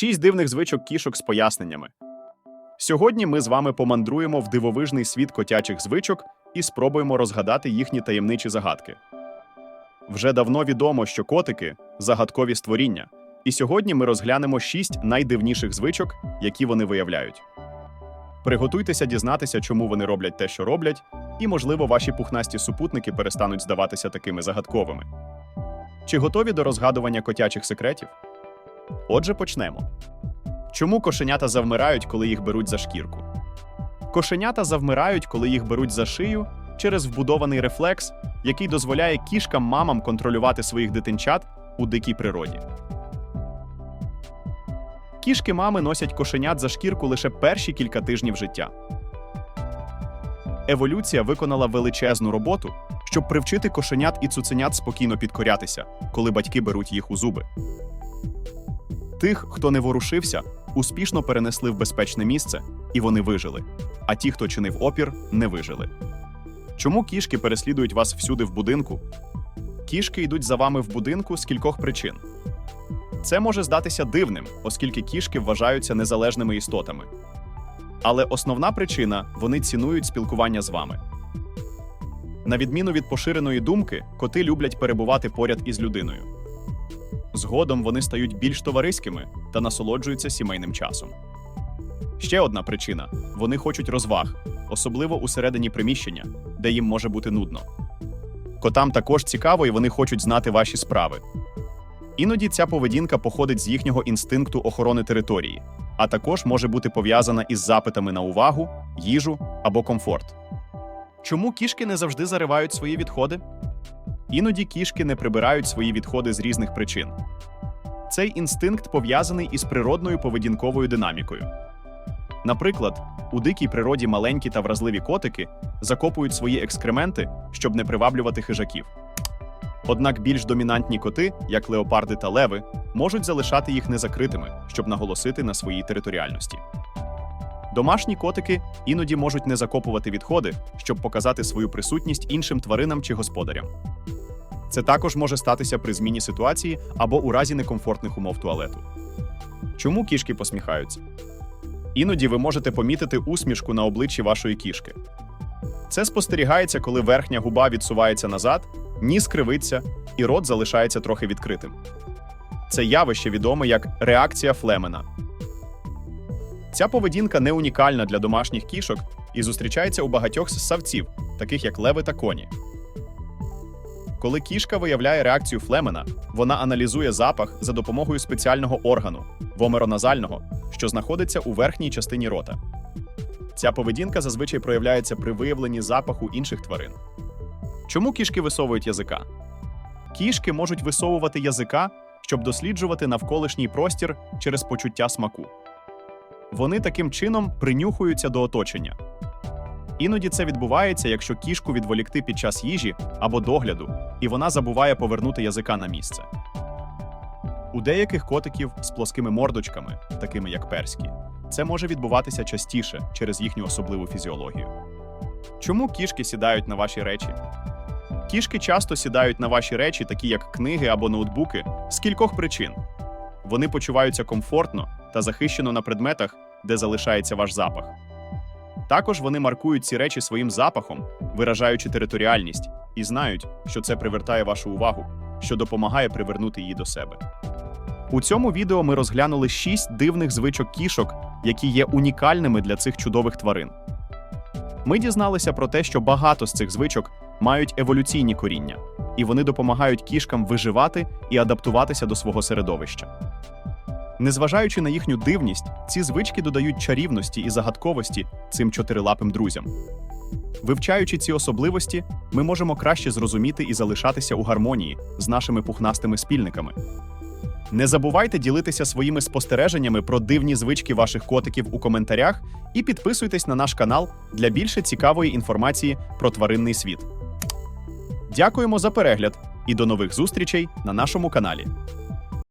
Шість дивних звичок кішок з поясненнями. Сьогодні ми з вами помандруємо в дивовижний світ котячих звичок і спробуємо розгадати їхні таємничі загадки. Вже давно відомо, що котики загадкові створіння, і сьогодні ми розглянемо шість найдивніших звичок, які вони виявляють. Приготуйтеся дізнатися, чому вони роблять те, що роблять, і, можливо, ваші пухнасті супутники перестануть здаватися такими загадковими. Чи готові до розгадування котячих секретів? Отже, почнемо. Чому кошенята завмирають, коли їх беруть за шкірку? Кошенята завмирають, коли їх беруть за шию через вбудований рефлекс, який дозволяє кішкам-мамам контролювати своїх дитинчат у дикій природі. Кішки мами носять кошенят за шкірку лише перші кілька тижнів життя. Еволюція виконала величезну роботу, щоб привчити кошенят і цуценят спокійно підкорятися, коли батьки беруть їх у зуби. Тих, хто не ворушився, успішно перенесли в безпечне місце, і вони вижили. А ті, хто чинив опір, не вижили. Чому кішки переслідують вас всюди в будинку? Кішки йдуть за вами в будинку з кількох причин. Це може здатися дивним, оскільки кішки вважаються незалежними істотами. Але основна причина вони цінують спілкування з вами. На відміну від поширеної думки, коти люблять перебувати поряд із людиною. Згодом вони стають більш товариськими та насолоджуються сімейним часом. Ще одна причина вони хочуть розваг, особливо усередині приміщення, де їм може бути нудно. Котам також цікаво і вони хочуть знати ваші справи. Іноді ця поведінка походить з їхнього інстинкту охорони території, а також може бути пов'язана із запитами на увагу, їжу або комфорт. Чому кішки не завжди заривають свої відходи? Іноді кішки не прибирають свої відходи з різних причин. Цей інстинкт пов'язаний із природною поведінковою динамікою. Наприклад, у дикій природі маленькі та вразливі котики закопують свої екскременти, щоб не приваблювати хижаків. Однак більш домінантні коти, як леопарди та леви, можуть залишати їх незакритими, щоб наголосити на своїй територіальності. Домашні котики іноді можуть не закопувати відходи, щоб показати свою присутність іншим тваринам чи господарям. Це також може статися при зміні ситуації або у разі некомфортних умов туалету. Чому кішки посміхаються? Іноді ви можете помітити усмішку на обличчі вашої кішки. Це спостерігається, коли верхня губа відсувається назад, ніс кривиться і рот залишається трохи відкритим. Це явище відоме як реакція Флемена. Ця поведінка не унікальна для домашніх кішок і зустрічається у багатьох ссавців, таких як леви та коні. Коли кішка виявляє реакцію Флемена, вона аналізує запах за допомогою спеціального органу вомероназального, що знаходиться у верхній частині рота. Ця поведінка зазвичай проявляється при виявленні запаху інших тварин. Чому кішки висовують язика? Кішки можуть висовувати язика, щоб досліджувати навколишній простір через почуття смаку. Вони таким чином принюхуються до оточення. Іноді це відбувається, якщо кішку відволікти під час їжі або догляду, і вона забуває повернути язика на місце. У деяких котиків з плоскими мордочками, такими як перські, це може відбуватися частіше через їхню особливу фізіологію. Чому кішки сідають на ваші речі? Кішки часто сідають на ваші речі, такі як книги або ноутбуки, з кількох причин. Вони почуваються комфортно та захищено на предметах, де залишається ваш запах. Також вони маркують ці речі своїм запахом, виражаючи територіальність, і знають, що це привертає вашу увагу, що допомагає привернути її до себе. У цьому відео ми розглянули шість дивних звичок кішок, які є унікальними для цих чудових тварин. Ми дізналися про те, що багато з цих звичок мають еволюційні коріння, і вони допомагають кішкам виживати і адаптуватися до свого середовища. Незважаючи на їхню дивність, ці звички додають чарівності і загадковості цим чотирилапим друзям. Вивчаючи ці особливості, ми можемо краще зрозуміти і залишатися у гармонії з нашими пухнастими спільниками. Не забувайте ділитися своїми спостереженнями про дивні звички ваших котиків у коментарях і підписуйтесь на наш канал для більше цікавої інформації про тваринний світ. Дякуємо за перегляд і до нових зустрічей на нашому каналі.